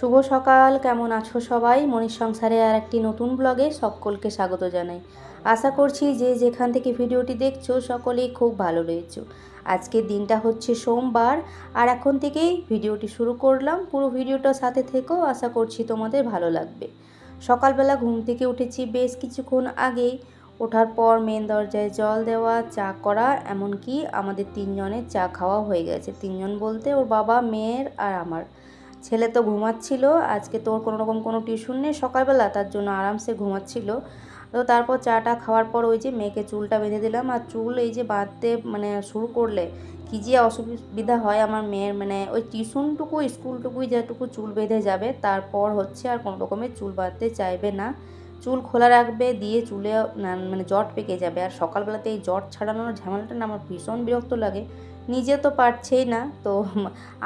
শুভ সকাল, কেমন আছো সবাই? মনির সংসারে আর একটি নতুন ব্লগে সকলকে স্বাগত জানাই। আশা করছি যে যেখান থেকে ভিডিওটি দেখছ সকলেই খুব ভালো রয়েছো। আজকের দিনটা হচ্ছে সোমবার, আর এখন থেকেই ভিডিওটি শুরু করলাম। পুরো ভিডিওটা সাথে থেকেও আশা করছি তোমাদের ভালো লাগবে। সকালবেলা ঘুম থেকে উঠেছি বেশ কিছুক্ষণ আগেই। ওঠার পর মেন দরজায় জল দেওয়া, চা করা, এমনকি আমাদের তিনজনের চা খাওয়া হয়ে গেছে। তিনজন বলতে ওর বাবা, মেয়ের আর আমার। ছেলে তো ঘুমাচ্ছিল, আজকে তোর কোনো রকম কোনো টিউশন নেই, সকালবেলা তার জন্য আরামসে ঘুমাচ্ছিল। তো তারপর চাটা খাওয়ার পর ওই যে মেয়েকে চুলটা বেঁধে দিলাম, আর চুল এই যে বাঁধতে মানে শুরু করলে কী যে অসুবিধা হয় আমার মেয়ের মানে ওই টিউশনটুকু, স্কুলটুকুই যেটুকু চুল বেঁধে যাবে, তারপর হচ্ছে আর কোনো রকমের চুল বাঁধতে চাইবে না। চুল খোলা রাখবে, দিয়ে চুলে মানে জট পেকে যাবে। আর সকালবেলাতে এই জট ছাড়ানোর ঝামেলাটা না, আমার ভীষণ বিরক্ত লাগে। নিজে তো পারছেই না, তো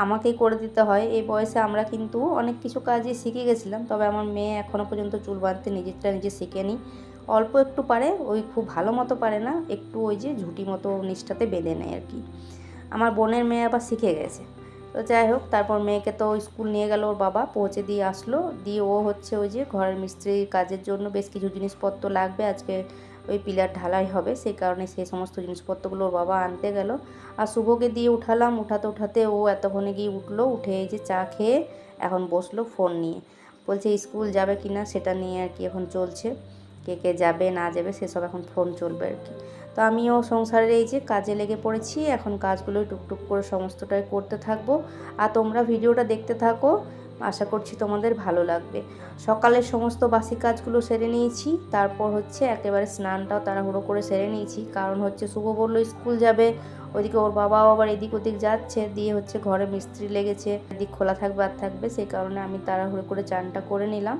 আমাকেই করে দিতে হয়। এই বয়সে আমরা কিন্তু অনেক কিছু কাজই শিখে গেছিলাম, তবে আমার মেয়ে এখনও পর্যন্ত চুল বাঁধতে নিজেরটা নিজে শিখেনি অল্প একটু পারে, ওই খুব ভালো মতো পারে না, একটু ওই যে ঝুঁটি মতো নিষ্ঠাতে বেঁধে নেয় আর কি। আমার বোনের মেয়ে আবার শিখে গেছে। তো যাই হোক, তারপর মেয়েকে তো স্কুল নিয়ে গেল, ওর বাবা পৌঁছে দিয়ে আসলো। দিয়ে ও হচ্ছে ওই যে ঘরের মিস্ত্রির কাজের জন্য বেশ কিছু জিনিসপত্র লাগবে, আজকে ওই পিলার ঢালাই হবে, সেই কারণে সেই সমস্ত জিনিসপত্রগুলো ওর বাবা আনতে গেল। আর শুভকে দিয়ে উঠালাম, উঠাতে উঠাতে ও এতক্ষণে গিয়ে উঠল, উঠে এই যে চা খেয়ে এখন বসল ফোন নিয়ে। বলছে, স্কুল যাবে কি না, সেটা নিয়ে আর কি এখন চলছে। কে কে যাবে, না যাবে, সেসব এখন ফোন চলবে আর কি। তো আমিও সংসারের এই যে কাজে লেগে পড়েছি, এখন কাজগুলো টুকটুক করে সমস্তটাই করতে থাকব। আর তোমরা ভিডিওটা দেখতে থাকো, আশা করছি তোমাদের ভালো লাগবে। সকালের সমস্ত বাসি কাজগুলো সেরে নিয়েছি, তারপর হচ্ছে একেবারে স্নানটাও তাড়াহুড়ো করে সেরে নিয়েছি। কারণ হচ্ছে শুভ বলল স্কুল যাবে, ওইদিকে ওর বাবাও আবার এদিক ওদিক যাচ্ছে, দিয়ে হচ্ছে ঘরে মিস্ত্রি লেগেছে, এদিক খোলা থাকবে আর থাকবে, সেই কারণে আমি তাড়াহুড়ো করে চানটা করে নিলাম।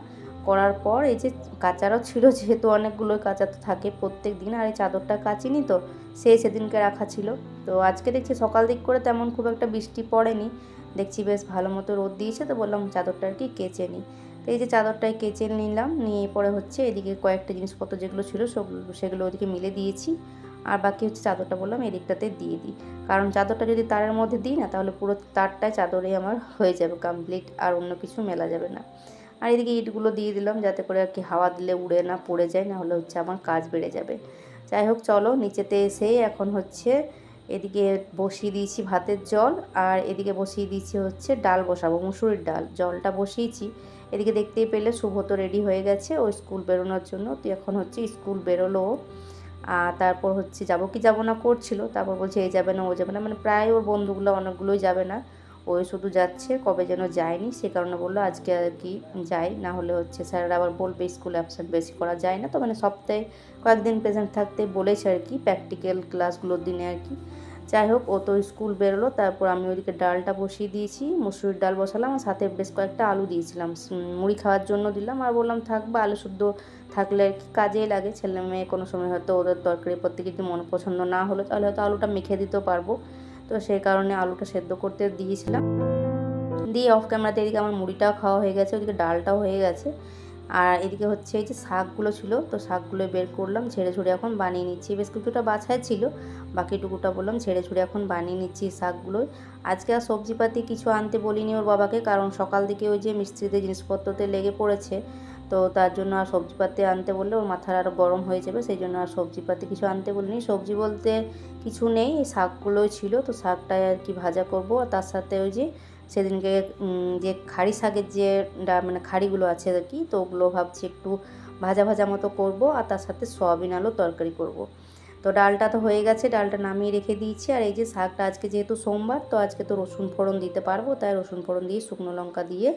করার পর এই যে কাচারও ছিল, যেহেতু অনেকগুলো কাঁচা তো থাকে প্রত্যেক দিন আর এই চাদরটা কাচিনি তো, সেই সেদিনকে রাখা ছিল। তো আজকে দেখছি সকাল দিক করে তেমন খুব একটা বৃষ্টি পড়েনি। দেখছি বেশ ভালো মতো রোদ দিয়েছে, তো বললাম চাদরটা আর কি কেচে নিই। তো এই যে চাদরটায় কেচে নিলাম, নিয়ে পরে হচ্ছে এদিকে কয়েকটা জিনিসপত্র যেগুলো ছিল সেগুলো সেগুলো ওদিকে মিলে দিয়েছি। আর বাকি হচ্ছে চাদরটা বললাম এদিকটাতে দিয়ে দিই। কারণ চাদরটা যদি তারের মধ্যে দিই না, তাহলে পুরো তারটায় চাদরে আমার হয়ে যাবে কমপ্লিট আর অন্য কিছু মেলা যাবে না। আর এদিকে ইটগুলো দিয়ে দিলাম যাতে করে আর কি হাওয়া দিলে উড়ে না পড়ে যায়, না হলে হচ্ছে আমার কাজ বেড়ে যাবে। যাই হোক, চলো নিচেতে এসে এখন হচ্ছে এদিকে বসিয়ে দিয়েছি ভাতের জল আর এদিকে বসিয়ে দিয়েছি হচ্ছে ডাল বসাবো, মুসুরির ডাল। জলটা বসিয়েছি। এদিকে দেখতেই পেলে শুভ তো রেডি হয়ে গেছে, ও স্কুল বেরোনোর জন্য। তো এখন হচ্ছে স্কুল বেরোলো। আর তারপর হচ্ছে যাব কি যাব না করছিল, তারপর বলছে এই যাবে না, ও যাবে না। মানে প্রায় ওর বন্ধুগুলো অনেকগুলোই যাবে না। ওই শুধু যাচ্ছে, কবে যেন যায়নি, সে কারণে বলল আজকে আর কি যাই, না হলে হচ্ছে স্যাররা আবার বলবে স্কুলে অ্যাবসেন্ট বেশি করা যায় না। তো মানে সপ্তাহে কয়েকদিন প্রেজেন্ট থাকতে বলেছে আর কি প্র্যাকটিক্যাল ক্লাসগুলোর দিনে আর কি। যাই হোক, ও তো স্কুল বেরোলো, তারপর আমি ওইদিকে ডালটা বসিয়ে দিয়েছি, মুসুরির ডাল বসালাম, আর সাথে বেশ কয়েকটা আলু দিয়েছিলাম। মুড়ি খাওয়ার জন্য দিলাম, আর বললাম থাকবা আলু শুদ্ধ থাকলে আর কি কাজেই লাগে, ছেলে মেয়ে কোনো সময় হয়তো ওদের তরকারি প্রতি যদি মন পছন্দ না হলো, তাহলে হয়তো আলুটা মেখে দিতেও পারব। তো সেই কারণে আলুটা সেদ্ধ করতে দিয়েছিলাম। দিয়ে অফ ক্যামেরাতে এদিকে আমার মুড়িটাও খাওয়া হয়ে গেছে, ওদিকে ডালটাও হয়ে গেছে। আর এদিকে হচ্ছে এই যে শাকগুলো ছিল, তো শাকগুলো বের করলাম ঝেড়ে ঝুড়ে এখন বানিয়ে নিচ্ছি। বেশ কিছুটা বাছাই ছিল, বাকিটুকুটা বললাম ছেড়ে ঝুড়ে এখন বানিয়ে নিচ্ছি শাকগুলোই। আজকে আর সবজিপাতি কিছু আনতে বলিনি ওর বাবাকে, কারণ সকাল থেকে ওই যে মিস্ত্রিদের জিনিসপত্রতে লেগে পড়েছে। তো তার জন্য আর সবজিপাতি আনতে বললে ওর মাথার আরও গরম হয়ে যাবে, সেই জন্য আর সবজিপাতি কিছু আনতে বলিনি। সবজি বলতে কিছু নেই, শাকগুলোই ছিল, তো শাকটাই আর কি ভাজা করব। আর তার সাথে ওই যে সেদিনকে যে খাড়ি শাকের যে মানে খাড়িগুলো আছে আর কি, তো ওগুলো ভাবছি একটু ভাজা ভাজা মতো করব। আর তার সাথে সয়াবিন আলু তরকারি করব। তো ডালটা তো হয়ে গেছে, ডালটা নামিয়ে রেখে দিয়েছি। আর এই যে শাকটা আজকে যেহেতু সোমবার, তো আজকে তো রসুন ফোড়ন দিতে পারব, তাই রসুন ফোড়ন দিয়ে শুকনো লঙ্কা দিয়ে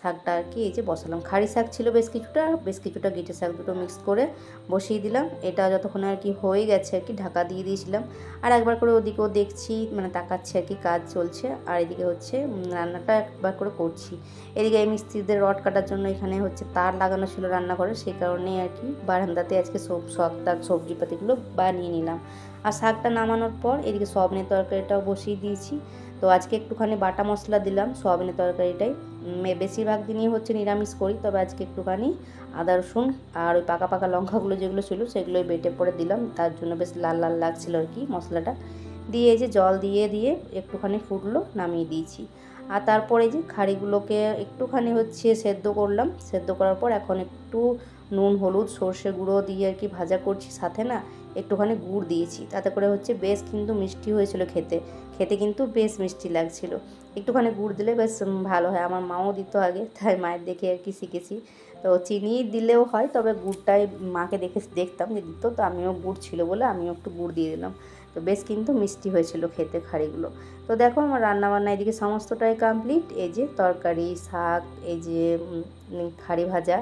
শাকটা আর কি, এই যে বসালাম। খাড়ি শাক ছিল বেশ কিছুটা বেশ কিছুটা গিটে শাক দুটো মিক্স করে বসিয়ে দিলাম। এটা যতক্ষণ আর কি হয়ে গেছে আর কি, ঢাকা দিয়ে দিয়েছিলাম। আর একবার করে ওদিকেও দেখছি মানে তাকাচ্ছি আর কি, কাজ চলছে। আর এদিকে হচ্ছে রান্নাটা একবার করে করছি। এদিকে এই মিস্ত্রিদের রড কাটার জন্য এখানে হচ্ছে তার লাগানো ছিল রান্নাঘরে, সেই কারণে আর কি বারান্দাতে আজকে সব শাক টাক সবজিপাতিগুলো বানিয়ে নিলাম। আর শাকটা নামানোর পর এদিকে সয়াবিনের তরকারিটাও বসিয়ে দিয়েছি। তো আজকে একটুখানি বাটা মশলা দিলাম, সয়াবিনের তরকারিটাই। বেশিরভাগ দিনই হচ্ছে নিরামিষ করি, তবে আজকে একটুখানি আদা, রসুন আর ওই পাকা পাকা লঙ্কাগুলো যেগুলো ছিল সেগুলোই বেটে পরে দিলাম। তার জন্য বেশ লাল লাল লাগছিল আর কি মশলাটা। দিয়ে যে জল দিয়ে দিয়ে একটুখানি ফুটলো, নামিয়ে দিয়েছি। আর তারপরে যে খাড়িগুলোকে একটুখানি হচ্ছে সেদ্ধ করলাম। সেদ্ধ করার পর এখন একটু নুন, হলুদ, সর্ষে গুঁড়ো দিয়ে আর কি ভাজা করছি সাথে না, একটুখানি গুড় দিয়েছি। তাতে করে হচ্ছে বেশ কিন্তু মিষ্টি হয়েছিল খেতে। খেতে কিন্তু বেশ মিষ্টি লাগছিল। একটুখানি গুড় দিলে বেশ ভালো হয়। আমার মাও দিত আগে, তাই মায়ের দেখে আর কি শিখেছি। তো চিনি দিলেও হয়, তবে গুড়টাই মাকে দেখে দেখতাম যে দিত, তো আমিও গুড় ছিল বলে আমিও একটু গুড় দিয়ে দিলাম। তো বেশ কিন্তু মিষ্টি হয়েছিল খেতে খাড়িগুলো। তো দেখো আমার রান্নাবান্না এদিকে সমস্তটাই কমপ্লিট এই যে তরকারি, শাক, এই যে খাড়ি ভাজা।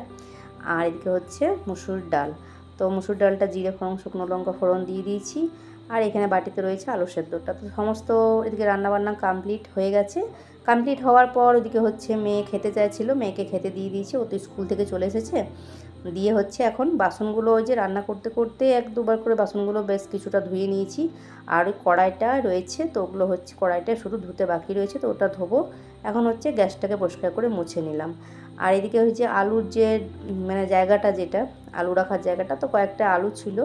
আর এদিকে হচ্ছে মুসুর ডাল। তো মুসুর ডালটা জিরে ফোড়ন, শুকনো লঙ্কা ফোড়ন দিয়ে দিয়েছি। আর এখানে বাটিতে রয়েছে আলু সেদ্ধটা। তো সমস্ত এদিকে রান্নাবান্না কমপ্লিট হয়ে গেছে। কমপ্লিট হওয়ার পর ওদিকে হচ্ছে মেয়ে খেতে চাইছিল। মেয়েকে খেতে দিয়ে দিয়েছি। ও তো স্কুল থেকে চলে এসেছে। দিয়ে হচ্ছে এখন বাসনগুলো ওই যে রান্না করতে করতে এক দুবার করে বাসনগুলো বেশ কিছুটা ধুয়ে নিয়েছি। আর ওই কড়াইটা রয়েছে তো ওগুলো হচ্ছে কড়াইটা শুধু ধুতে বাকি রয়েছে তো ওটা ধোবো। এখন হচ্ছে গ্যাসটাকে পরিষ্কার করে মুছে নিলাম। আর এদিকে হচ্ছে আলুর যে মানে জায়গাটা যেটা, আলু রাখার জায়গাটা, তো কয়েকটা আলু ছিল।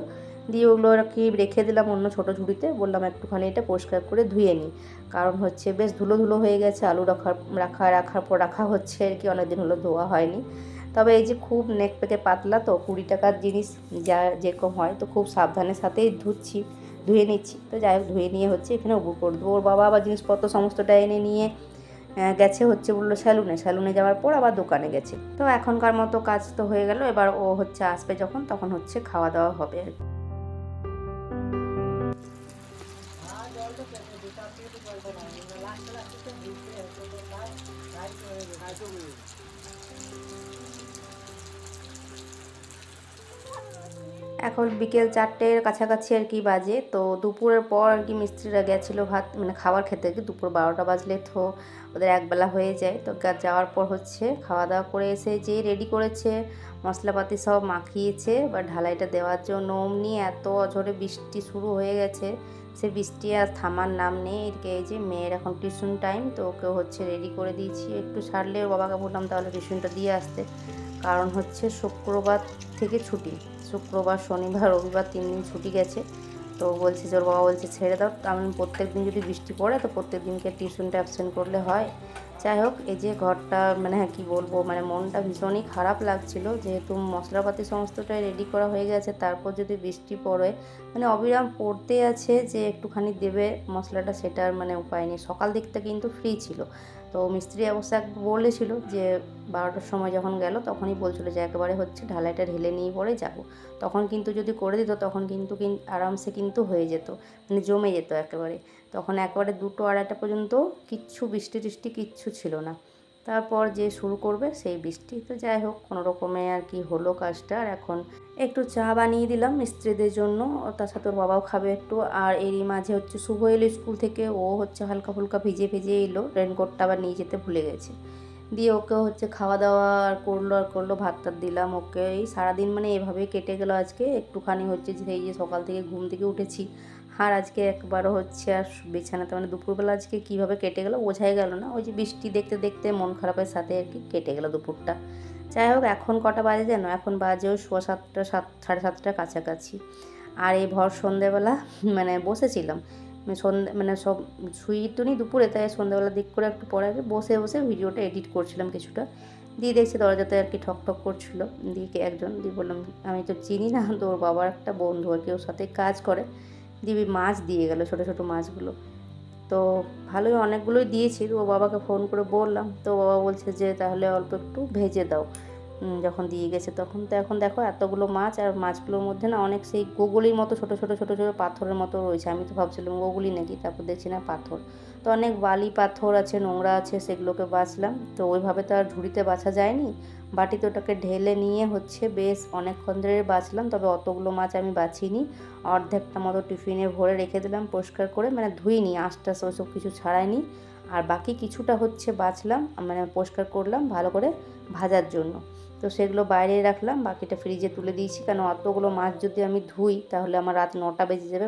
দিয়ে ওগুলো কি রেখে দিলাম অন্য ছোটো ঝুড়িতে, বললাম একটুখানি এটা পরিষ্কার করে ধুয়ে নিই। কারণ হচ্ছে বেশ ধুলো ধুলো হয়ে গেছে, আলু রাখার, রাখা, রাখার পর রাখা হচ্ছে, আর কি অনেকদিন হলো ধোয়া হয়নি। তবে এই যে খুব নেক পেকে পাতলা, তো কুড়ি টাকার জিনিস যা যেরকম হয়, তো খুব সাবধানের সাথেই ধুচ্ছি, ধুয়ে নিচ্ছি। তো যাই হোক, ধুয়ে নিয়ে হচ্ছে এখানে উবুর করে দেবো। ওর বাবা আবার জিনিসপত্র সমস্তটা এনে নিয়ে গেছে হচ্ছে বলল স্যালুনে স্যালুনে যাওয়ার পর আবার দোকানে গেছে। তো এখনকার মতো কাজ তো হয়ে গেল। এবার ও হচ্ছে আসবে যখন, তখন হচ্ছে খাওয়া দাওয়া হবে আর কি। এখন বিকেল চারটের কাছাকাছি আর কি বাজে, তো দুপুরের পর আর কি মিস্ত্রিরা গেছিল ভাত মানে খাবার খেতে আর কি। দুপুর বারোটা বাজলে তো ওদের একবেলা হয়ে যায়। তো যাওয়ার পর হচ্ছে খাওয়া দাওয়া করে এসে যে রেডি করেছে, মশলাপাতি সব মাখিয়েছে। বা ঢালাইটা দেওয়ার জন্য অমনি এত ঝড়ে বৃষ্টি শুরু হয়ে গেছে, সে বৃষ্টি আর থামার নাম নেই। এদিকে এই যে মেয়ের এখন টিউশন টাইম, তো ওকে হচ্ছে রেডি করে দিয়েছি। একটু ছাড়লে ওর বাবাকে বললাম তাহলে টিউশনটা দিয়ে আসতে। কারণ হচ্ছে শুক্রবার থেকে ছুটি। শুক্রবার, শনিবার, রবিবার তিন দিন ছুটি গেছে। তো বলছে যে ওর বাবা বলছে, ছেড়ে দাও। আমি প্রত্যেক দিন যদি বৃষ্টি পড়ে, তো প্রত্যেক দিনকে টিউশনটা অ্যাবসেন্ট করলে হয়। যাই হোক, এই যে ঘরটা মানে হ্যাঁ কী বলব মানে মনটা ভীষণই খারাপ লাগছিল। যেহেতু মশলাপাতি সমস্তটাই রেডি করা হয়ে গেছে, তারপর যদি বৃষ্টি পড়ে মানে অবিরাম পড়তে আছে যে একটুখানি দেবে মশলাটা, সেটার মানে উপায় নেই। সকাল দিকটা কিন্তু ফ্রি ছিল। তো মিস্ত্রি অবশ্য এক বলেছিল যে বারোটার সময় যখন গেল তখনই বলছিল যে একেবারে হচ্ছে ঢালাইটা ঢেলে নিয়ে পরে যাব। তখন কিন্তু যদি করে দিত তখন কিন্তু কিন- আরামসে কিন্তু হয়ে যেত মানে জমে যেত একেবারে। তখন একবারে দুটো আড়াইটা পর্যন্ত কিচ্ছু, বৃষ্টি টিষ্টি কিচ্ছু ছিল না। তারপর যে শুরু করবে সেই বৃষ্টি। তো যাই হোক, কোনো রকমে আর কি হলো কাজটা। আর এখন একটু চা বানিয়ে দিলাম মিস্ত্রিদের জন্য। তার সাথে ওর বাবাও খাবে একটু। আর এরই মাঝে হচ্ছে শুভ এলো স্কুল থেকে। ও হচ্ছে হালকা ফুলকা ভিজে ভিজে এলো। রেনকোটটা আবার নিয়ে যেতে ভুলে গেছে। দিয়ে ওকে হচ্ছে খাওয়া দাওয়া আর করল আর করল, ভাত টাত দিলাম ওকে। এই সারাদিন মানে এভাবেই কেটে গেল আজকে। একটুখানি হচ্ছে এই যে সকাল থেকে ঘুম থেকে উঠেছি। আর আজকে একবারও হচ্ছে আর বিছানাতে মানে দুপুরবেলা আজকে কীভাবে কেটে গেলো বোঝাই গেল না। ওই যে বৃষ্টি দেখতে দেখতে মন খারাপের সাথে আর কি কেটে গেলো দুপুরটা। যাই হোক, এখন কটা বাজে যেন এখন বাজে ওই সোয়া সাতটা, সাত, সাড়ে সাতটার কাছাকাছি। আর এই ভর সন্ধেবেলা মানে বসেছিলাম। মানে সন্ধে মানে সব শুই তো নি দুপুরে, তাই সন্ধ্যাবেলা দিক করে একটু পরে বসে বসে ভিডিওটা এডিট করছিলাম কিছুটা। দিয়ে দেখছি দরজাতে আর কি ঠক ঠক করছিল। দিয়ে একজন, দিয়ে বললাম, আমি তো চিনি না তো ওর বাবার একটা বন্ধু আর কি ওর সাথে কাজ করে। দিবি মাছ দিয়ে গেল ছোট ছোট মাছগুলো। তো ভালোই অনেকগুলোই দিয়েছি, তো ও বাবাকে ফোন করে বললাম। তো বাবা বলছে যে তাহলে অল্প একটু ভেজে দাও। যখন দিয়ে গেছে, তখন তো এখন দেখো এতগুলো মাছ, আর মাছগুলোর মধ্যে না অনেক সেই গোগুলির মতো ছোটো ছোটো ছোটো ছোটো পাথরের মতো রয়েছে। আমি তো ভাবছিলাম গোগুলি নাকি, তারপর দেখছি না পাথর। তো অনেক বালি পাথর আছে, নোংরা আছে, সেগুলোকে বাছলাম তো ওইভাবে তো আর ঝুড়িতে বাছা যায়নি। বাটিতে ওটাকে ঢেলে নিয়ে হচ্ছে বেশ অনেকক্ষণ ধরে বাছলাম তবে অতগুলো মাছ আমি বাছিনি অর্ধেকটা মতো টিফিনে ভরে রেখে দিলাম, পরিষ্কার করে মানে ধুইনি, আশটাস ওসব কিছু ছাড়াইনি। আর বাকি কিছুটা হচ্ছে বাছলাম মানে পরিষ্কার করলাম ভালো করে ভাজার জন্য। তো সেগুলো বাইরে রাখলাম, বাকিটা ফ্রিজে তুলে দিয়েছি। কারণ অতগুলো মাছ যদি আমি ধুই, তাহলে আমার রাত নটা বেজে যাবে।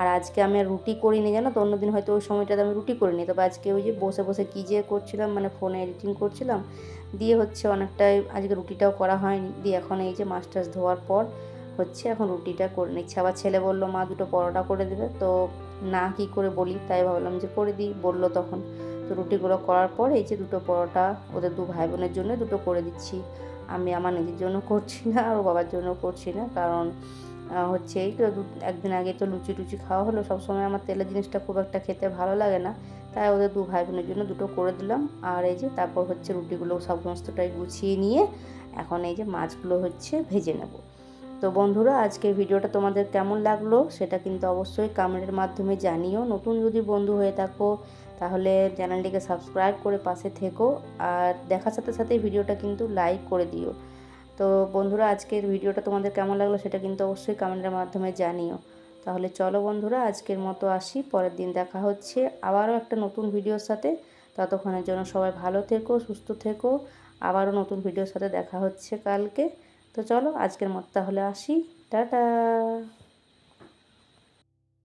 আর আজকে আমি রুটি করিনি, জানো তো? অন্যদিন হয়তো ওই সময়টাতে আমি রুটি করিনি। তবে আজকে ওই যে বসে বসে কী যে করছিলাম মানে ফোনে এডিটিং করছিলাম, দিয়ে হচ্ছে অনেকটাই আজকে রুটিটাও করা হয়নি। দিয়ে এখন এই যে মাছ টাছ ধোয়ার পর হচ্ছে এখন রুটিটা করে নিচ্ছে। আবার ছেলে বলল, মা দুটো পরোটা করে দেবে। তো না কি করে বলি, তাই ভাবলাম যে করে দিই, বলল তখন। তো রুটিগুলো করার পর এই যে দুটো পরোটা ওদের দু ভাই বোনের জন্য দুটো করে দিচ্ছি। আমি আমার নিজের জন্য করছি না, আর বাবার জন্য করছি না। কারণ হচ্ছে এই তো একদিন আগে তো লুচি টুচি খাওয়া হলো। সবসময় আমার তেলের জিনিসটা খুব একটা খেতে ভালো লাগে না। তাই ওদের দু ভাই বোনের জন্য দুটো করে দিলাম। আর এই যে তারপর হচ্ছে রুটিগুলো সব সমস্তটাই গুছিয়ে নিয়ে এখন এই যে মাছগুলো হচ্ছে ভেজে নেব। তো বন্ধুরা, আজকের ভিডিওটা তোমাদের কেমন লাগল সেটা কিন্তু অবশ্যই কমেন্টের মাধ্যমে জানিও। নতুন যদি বন্ধু হয়ে থাকো, তাহলে চ্যানেলটিকে সাবস্ক্রাইব করে পাশে থেকো আর দেখার সাথে সাথে ভিডিওটা কিন্তু লাইক করে দিও। তো বন্ধুরা, আজকের ভিডিওটা তোমাদের কেমন লাগল সেটা কিন্তু অবশ্যই কমেন্টের মাধ্যমে জানিও। তাহলে চলো বন্ধুরা, আজকের মতো আসি, পরের দিন দেখা হচ্ছে আবারও একটা নতুন ভিডিওর সাথে। ততক্ষণের জন্য সবাই ভালো থেকো, সুস্থ থেকো, আবারও নতুন ভিডিওর সাথে দেখা হচ্ছে কালকে। তো চলো আজকের মতো তাহলে আসি। টাটা!